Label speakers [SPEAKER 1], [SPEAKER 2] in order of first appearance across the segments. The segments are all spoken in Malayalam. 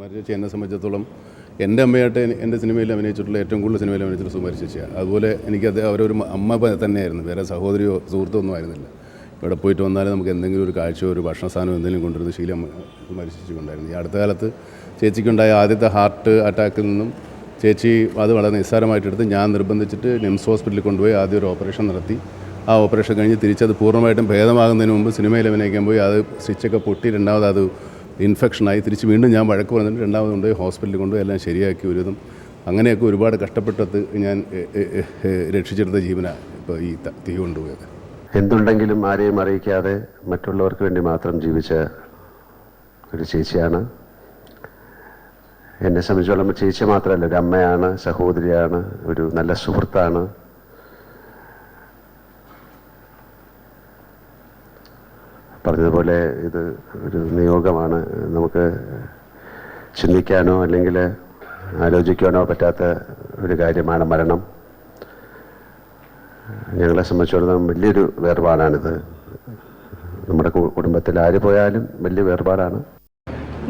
[SPEAKER 1] സുമാരി ചേച്ചി എന്നെ സംബന്ധിച്ചിടത്തോളം എന്റെ അമ്മയായിട്ട് എന്റെ സിനിമയിൽ അഭിനയിച്ചിട്ടുള്ള ഏറ്റവും കൂടുതൽ സിനിമയിൽ അഭിനയിച്ചിട്ടുള്ള സുമാരി ചേച്ചിയാണ് അതുപോലെ എനിക്ക് അത് അവരൊരു അമ്മ തന്നെയായിരുന്നു. വേറെ സഹോദരിയോ സുഹൃത്തോ ഒന്നും ആയിരുന്നില്ല. ഇവിടെ പോയിട്ട് വന്നാലും നമുക്ക് എന്തെങ്കിലും ഒരു കാഴ്ചയോ ഒരു ഭക്ഷണ സാധനം എന്തെങ്കിലും കൊണ്ടുവരുന്ന ശീലം സുമാരി ചേച്ചിക്കുണ്ടായിരുന്നു ഈ അടുത്ത കാലത്ത് ചേച്ചിക്കുണ്ടായ ആദ്യത്തെ ഹാർട്ട് അറ്റാക്കിൽ നിന്നും ചേച്ചി അത് വളരെ നിസ്സാരമായിട്ടെടുത്ത് ഞാൻ നിർബന്ധിച്ചിട്ട് നിംസ് ഹോസ്പിറ്റലിൽ കൊണ്ടുപോയി ആദ്യം ഒരു ഓപ്പറേഷൻ നടത്തി. ആ ഓപ്പറേഷൻ കഴിഞ്ഞ് തിരിച്ചത് പൂർണമായിട്ടും ഭേദമാകുന്നതിന് മുമ്പ് സിനിമയിൽ അഭിനയിക്കാൻ പോയി. അത് സ്റ്റിച്ചൊക്കെ പൊട്ടി രണ്ടാമത് അത് ഇൻഫെക്ഷനായി തിരിച്ച് വീണ്ടും ഞാൻ വഴക്ക് പറഞ്ഞിട്ട് രണ്ടാമത് കൊണ്ടുപോയി ഹോസ്പിറ്റലിൽ കൊണ്ടുപോയി എല്ലാം ശരിയാക്കി ഒരുതും അങ്ങനെയൊക്കെ ഒരുപാട് കഷ്ടപ്പെട്ടത് ഞാൻ രക്ഷിച്ചെടുത്ത ജീവനാണ് ഇപ്പോൾ ഈ തീ കൊണ്ടുപോയത്.
[SPEAKER 2] എന്തുണ്ടെങ്കിലും ആരെയും അറിയിക്കാതെ മറ്റുള്ളവർക്ക് വേണ്ടി മാത്രം ജീവിച്ച ഒരു ചേച്ചിയാണ്. എന്നെ സംബന്ധിച്ചോളം ചേച്ചി മാത്രമല്ല ഒരു അമ്മയാണ് സഹോദരിയാണ് ഒരു നല്ല സുഹൃത്താണ്. പറഞ്ഞതുപോലെ ഇത് ഒരു നിയോഗമാണ്. നമുക്ക് ചിന്തിക്കാനോ അല്ലെങ്കിൽ ആലോചിക്കാനോ പറ്റാത്ത ഒരു കാര്യമാണ് മരണം. ഞങ്ങളെ സംബന്ധിച്ചിടത്തോളം വലിയൊരു വേർപാടാണിത്. നമ്മുടെ കുടുംബത്തിൽ ആര് പോയാലും വലിയ വേർപാടാണ്.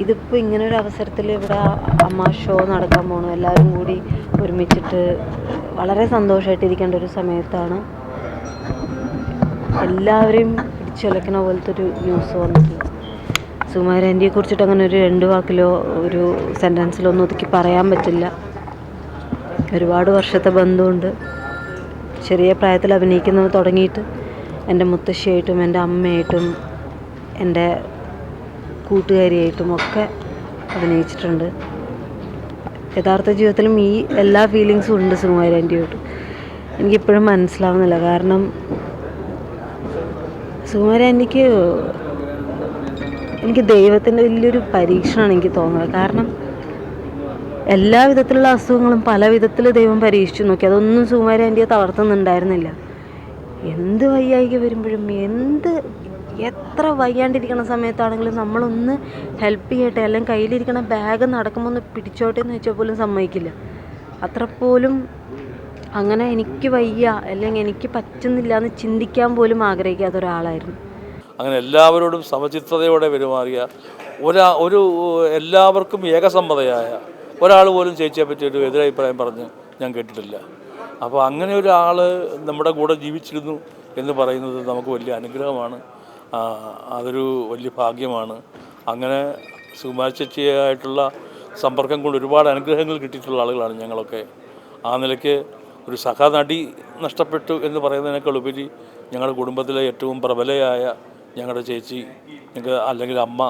[SPEAKER 3] ഇതിപ്പോൾ ഇങ്ങനെ ഒരു അവസരത്തിൽ ഇവിടെ അമ്മ ഷോ നടക്കാൻ പോണു. എല്ലാവരും കൂടി ഒരുമിച്ചിട്ട് വളരെ സന്തോഷമായിട്ടിരിക്കേണ്ട ഒരു സമയത്താണ്. എല്ലാവരെയും പിടിച്ചുലക്കണ പോലത്തെ ഒരു ന്യൂസ് വന്നിട്ടുള്ളത് സുമാരാന്റിയെ കുറിച്ചിട്ട് അങ്ങനെ ഒരു രണ്ട് വാക്കിലോ ഒരു സെന്റൻസിലോ ഒന്നും ഒതുക്കി പറയാൻ പറ്റില്ല. ഒരുപാട് വർഷത്തെ ബന്ധമുണ്ട് ചെറിയ പ്രായത്തിൽ അഭിനയിക്കുന്നത് തുടങ്ങിയിട്ട് എന്റെ മുത്തശ്ശിയായിട്ടും എന്റെ അമ്മയായിട്ടും എന്റെ കൂട്ടുകാരിയായിട്ടും ഒക്കെ അഭിനയിച്ചിട്ടുണ്ട്. യഥാർത്ഥ ജീവിതത്തിലും ഈ എല്ലാ ഫീലിങ്സും ഉണ്ട് സുകുമാരി ആന്റിയോട്ട് എനിക്കിപ്പോഴും മനസ്സിലാവുന്നില്ല. കാരണം സുകുമാരി എനിക്ക് എനിക്ക് ദൈവത്തിന്റെ വലിയൊരു പരീക്ഷണമാണ് എനിക്ക് തോന്നുന്നത്. കാരണം എല്ലാ വിധത്തിലുള്ള അസുഖങ്ങളും പല വിധത്തിൽ ദൈവം പരീക്ഷിച്ചു നോക്കി. അതൊന്നും സുകുമാര എന്റെ തളർത്തുന്നുണ്ടായിരുന്നില്ല. എന്ത് വയ്യായിക വരുമ്പോഴും എന്ത് എത്ര വയ്യാണ്ടിരിക്കുന്ന സമയത്താണെങ്കിലും നമ്മളൊന്ന് ഹെൽപ്പ് ചെയ്യട്ടെ അല്ലെങ്കിൽ കയ്യിലിരിക്കണ ബാഗ് നടക്കുമ്പോൾ ഒന്ന് പിടിച്ചോട്ടെ എന്ന് വെച്ചാൽ പോലും സമ്മതിക്കില്ല. അത്ര പോലും അങ്ങനെ എനിക്ക് വയ്യ അല്ലെങ്കിൽ എനിക്ക് പറ്റുന്നില്ല എന്ന് ചിന്തിക്കാൻ പോലും ആഗ്രഹിക്കാത്ത ഒരാളായിരുന്നു.
[SPEAKER 4] അങ്ങനെ എല്ലാവരോടും സമചിത്തതയോടെ പെരുമാറിയ ഒരാ ഒരു എല്ലാവർക്കും ഏകസമ്മതയായ ഒരാൾ പോലും ചേച്ചിയെ പറ്റി ഒരു എതിരഭിപ്രായം പറഞ്ഞ് ഞാൻ കേട്ടിട്ടില്ല. അപ്പോൾ അങ്ങനെ ഒരാൾ നമ്മുടെ കൂടെ ജീവിച്ചിരുന്നു എന്ന് പറയുന്നത് നമുക്ക് വലിയ അനുഗ്രഹമാണ്. അതൊരു വലിയ ഭാഗ്യമാണ്. അങ്ങനെ സുകുമാര ചേച്ചിയായിട്ടുള്ള സമ്പർക്കം കൊണ്ട് ഒരുപാട് അനുഗ്രഹങ്ങൾ കിട്ടിയിട്ടുള്ള ആളുകളാണ് ഞങ്ങളൊക്കെ. ആ നിലയ്ക്ക് ഒരു സഹനടി നഷ്ടപ്പെട്ടു എന്ന് പറയുന്നതിനേക്കാൾ ഉപരി ഞങ്ങളുടെ കുടുംബത്തിലെ ഏറ്റവും പ്രബലയായ ഞങ്ങളുടെ ചേച്ചി ഞങ്ങൾക്ക് അല്ലെങ്കിൽ അമ്മ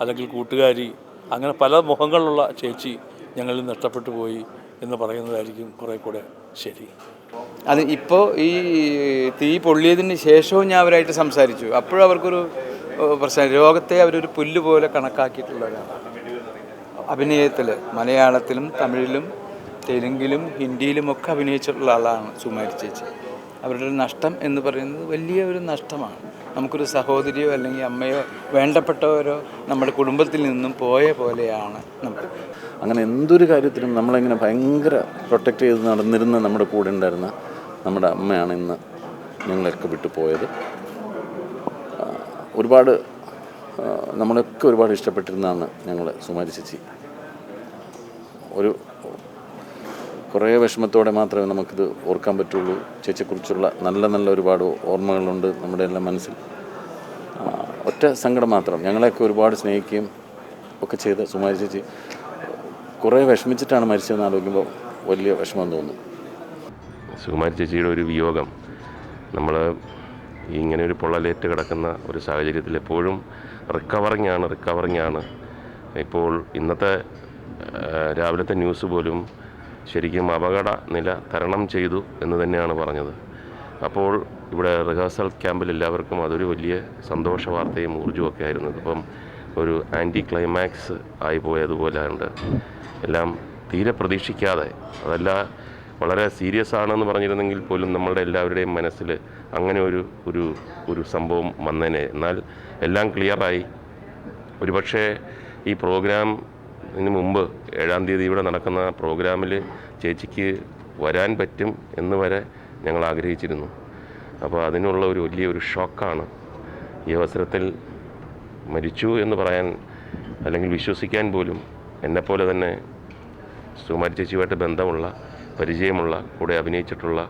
[SPEAKER 4] അല്ലെങ്കിൽ കൂട്ടുകാരി അങ്ങനെ പല മുഖങ്ങളുള്ള ചേച്ചി ഞങ്ങളിൽ നഷ്ടപ്പെട്ടു പോയി എന്ന് പറയുന്നതായിരിക്കും കുറേ കൂടെ ശരി.
[SPEAKER 5] അത് ഇപ്പോൾ ഈ തീ പൊള്ളിയതിന് ശേഷവും ഞാൻ അവരായിട്ട് സംസാരിച്ചു. അപ്പോഴും അവർക്കൊരു പ്രശ്നം. രോഗത്തെ അവരൊരു പുല്ല് പോലെ കണക്കാക്കിയിട്ടുള്ളവരാണ്. അഭിനയത്തിൽ മലയാളത്തിലും തമിഴിലും തെലുങ്കിലും ഹിന്ദിയിലും ഒക്കെ അഭിനയിച്ചിട്ടുള്ള ആളാണ് സുമാരി ചേച്ചി. അവരുടെ ഒരു നഷ്ടം എന്ന് പറയുന്നത് വലിയ ഒരു നഷ്ടമാണ്. നമുക്കൊരു സഹോദരിയോ അല്ലെങ്കിൽ അമ്മയോ വേണ്ടപ്പെട്ടവരോ നമ്മുടെ കുടുംബത്തിൽ നിന്നും പോയ പോലെയാണ് നമ്മൾ
[SPEAKER 6] അങ്ങനെ എന്തൊരു കാര്യത്തിലും നമ്മളെങ്ങനെ ഭയങ്കര പ്രൊട്ടക്റ്റ് ചെയ്ത് നടന്നിരുന്ന നമ്മുടെ കൂടെ ഉണ്ടായിരുന്ന നമ്മുടെ അമ്മയാണ് ഇന്ന് ഞങ്ങളൊക്കെ വിട്ടു പോയത്. ഒരുപാട് നമ്മളൊക്കെ ഒരുപാട് ഇഷ്ടപ്പെട്ടിരുന്നതാണ് ഞങ്ങൾ സുമാരി ചേച്ചി. ഒരു കുറേ വിഷമത്തോടെ മാത്രമേ നമുക്കിത് ഓർക്കാൻ പറ്റുള്ളൂ. ചേച്ചിയെക്കുറിച്ചുള്ള നല്ല നല്ല ഒരുപാട് ഓർമ്മകളുണ്ട് നമ്മുടെ എല്ലാം മനസ്സിൽ. ഒറ്റ സങ്കടം മാത്രം. ഞങ്ങളെയൊക്കെ ഒരുപാട് സ്നേഹിക്കുകയും ഒക്കെ ചെയ്ത സുമാരി ചേച്ചി കുറേ വിഷമിച്ചിട്ടാണ് മരിച്ചതെന്ന് ആലോചിക്കുമ്പോൾ വലിയ വിഷമം തോന്നുന്നു
[SPEAKER 7] സുകുമാരി ചേച്ചിയുടെ ഒരു വിയോഗം. നമ്മൾ ഇങ്ങനെ ഒരു പൊള്ളലേറ്റ് കിടക്കുന്ന ഒരു സാഹചര്യത്തിൽ എപ്പോഴും റിക്കവറിങ് റിക്കവറിങ്ങാണ് റിക്കവറിങ് ആണ്. ഇപ്പോൾ ഇന്നത്തെ രാവിലത്തെ ന്യൂസ് പോലും ശരിക്കും അപകട നില തരണം ചെയ്തു എന്ന് തന്നെയാണ് പറഞ്ഞത്. അപ്പോൾ ഇവിടെ റിഹേഴ്സൽ ക്യാമ്പിൽ എല്ലാവർക്കും അതൊരു വലിയ സന്തോഷ വാർത്തയും ഊർജമൊക്കെ ആയിരുന്നു ഇതിപ്പം ഒരു ആന്റി ക്ലൈമാക്സ് ആയി പോയതുപോലെ ഉണ്ട് എല്ലാം തീരെ പ്രതീക്ഷിക്കാതെ അതല്ല വളരെ സീരിയസ് ആണെന്ന് പറഞ്ഞിരുന്നെങ്കിൽ പോലും നമ്മളുടെ എല്ലാവരുടെയും മനസ്സിൽ അങ്ങനെ ഒരു ഒരു ഒരു സംഭവം വന്നേനെ. എന്നാൽ എല്ലാം ക്ലിയറായി ഒരുപക്ഷേ ഈ പ്രോഗ്രാം ഇതിന് മുമ്പ് ഏഴാം തീയതി ഇവിടെ നടക്കുന്ന പ്രോഗ്രാമിൽ ചേച്ചിക്ക് വരാൻ പറ്റും എന്ന് വരെ ഞങ്ങൾ ആഗ്രഹിച്ചിരുന്നു. അപ്പോൾ അതിനുള്ള ഒരു വലിയ ഒരു ഷോക്കാണ്. ഈ അവസരത്തിൽ മരിച്ചു എന്ന് പറയാൻ അല്ലെങ്കിൽ വിശ്വസിക്കാൻ പോലും എന്നെപ്പോലെ തന്നെ സുകുമാരി ചേച്ചിയുമായിട്ട് ബന്ധമുള്ള പരിചയമുള്ള കൂടെ അഭിനയിച്ചിട്ടുള്ള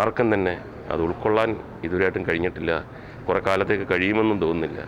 [SPEAKER 7] ആർക്കും തന്നെ അത് ഉൾക്കൊള്ളാൻ ഇതുവരെയായിട്ടും കഴിഞ്ഞിട്ടില്ല. കുറേ കാലത്തേക്ക് കഴിയുമെന്നും തോന്നുന്നില്ല.